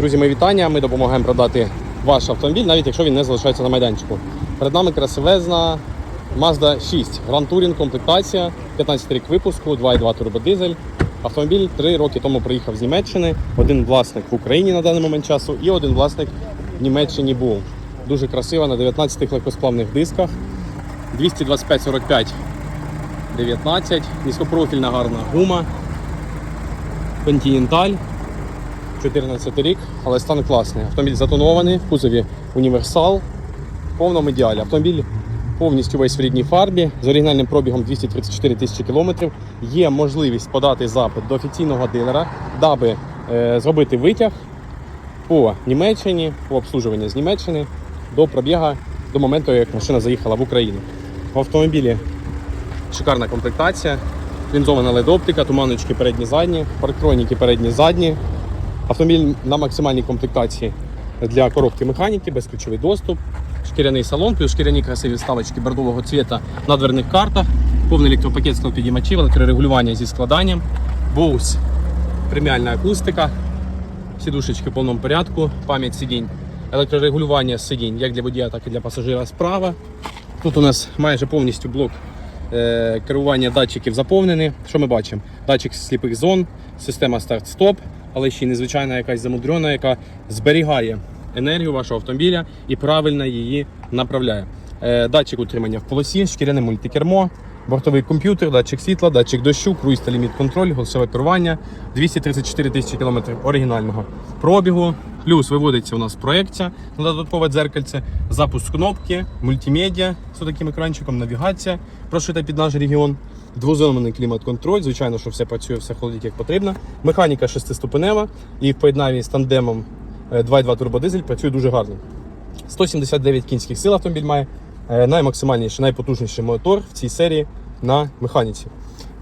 Друзі, ми вітання. Ми допомагаємо продати ваш автомобіль, навіть якщо він не залишається на майданчику. Перед нами красивезна Mazda 6. Grand Touring, комплектація, 15 рік випуску, 2,2 турбодизель. Автомобіль 3 роки тому приїхав з Німеччини. Один власник в Україні на даний момент часу і один власник в Німеччині був. Дуже красива на 19 легкосплавних дисках. 225 45 19, низькопрофільна гарна гума. Continental, 14 рік, але стан класний. Автомобіль затонований, в кузові універсал, в повному ідеалі. Автомобіль повністю весь в рідній фарбі з оригінальним пробігом 234 тисячі кілометрів. Є можливість подати запит до офіційного дилера, даби е, зробити витяг по Німеччині, по обслужуванню з Німеччини до пробіга до моменту, як машина заїхала в Україну. В автомобілі шикарна комплектація, лінзована LED-оптика, туманочки передні задні, парктроніки передні задні. Автомобіль на максимальній комплектації для коробки механіки, безключовий доступ, шкіряний салон, плюс шкіряні красиві вставочки бордового цвіта на дверних картах, повний електропакет підіймачів, електрорегулювання зі складанням, Bose преміальна акустика, сідушечки в повному порядку, пам'ять сидінь, електрорегулювання сидінь як для водія, так і для пасажира справа. Тут у нас майже повністю блок е, керування датчиків заповнений. Що ми бачимо? Датчик сліпих зон, система старт-стоп, але ще й незвичайна якась замудрена, яка зберігає енергію вашого автомобіля і правильно її направляє. Е, датчик утримання в полосі, шкіряне мультикермо, бортовий комп'ютер, датчик світла, датчик дощу, круїз та ліміт контроль, голосове керування, 234 тисячі кілометрів оригінального пробігу. Плюс виводиться у нас проекція на додаткове дзеркальце, запуск кнопки, мультимедіа з таким екранчиком, навігація прошита під наш регіон, двозонний клімат-контроль. Звичайно, що все працює, все ходить як потрібно. Механіка шестиступенева і в поєднанні з тандемом е, 2.2 турбодизель працює дуже гарно. 179 кінських сил автомобіль має. Е, Наймаксимальніший, найпотужніший мотор в цій серії на механіці.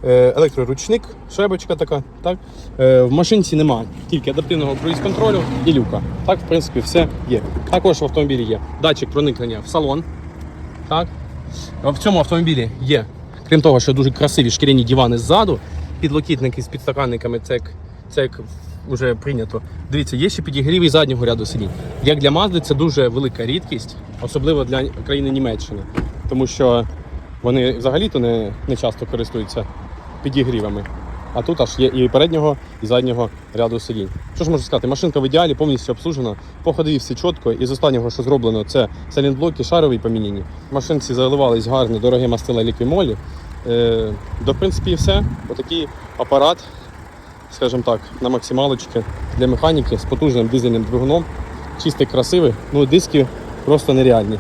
Е, Електроручник, шайбочка така. Так? Е, В машинці немає тільки адаптивного круїз-контролю і люка. Так, в принципі, все є. Також в автомобілі є датчик проникнення в салон. Так? В цьому автомобілі є, крім того, що дуже красиві шкіряні дивани ззаду, підлокітники з підстаканниками, це як, це як вже прийнято. Дивіться, є ще підігрів і заднього ряду сидінь. Як для Mazda це дуже велика рідкість, особливо для країни Німеччини, тому що вони взагалі-то не, не часто користуються підігрівами. А тут аж є і переднього, і заднього ряду сидінь. Що ж можу сказати? Машинка в ідеалі повністю обслужена, по ходові все чітко. І з останнього, що зроблено, це салінблоки шарові поміняні. Машинці заливались гарні, дорогі мастила ліквімолі. Е, в принципі, все. Отакий апарат, скажімо так, на максималочки для механіки з потужним дизельним двигуном. Чистий, красивий. Ну, диски просто нереальні.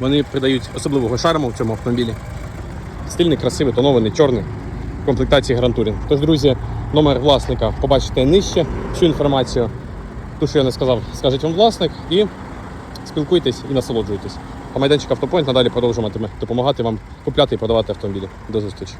Вони придають особливого шарму в цьому автомобілі. Стильний, красивий, тонований, чорний комплектації Grand. Тож, друзі, номер власника побачите нижче. Всю інформацію, ту, що я не сказав, скаже вам власник, і спілкуйтесь і насолоджуйтесь. А майданчик Автопойнт надалі продовжуватиме допомагати вам купляти і продавати автомобілі. До зустрічі.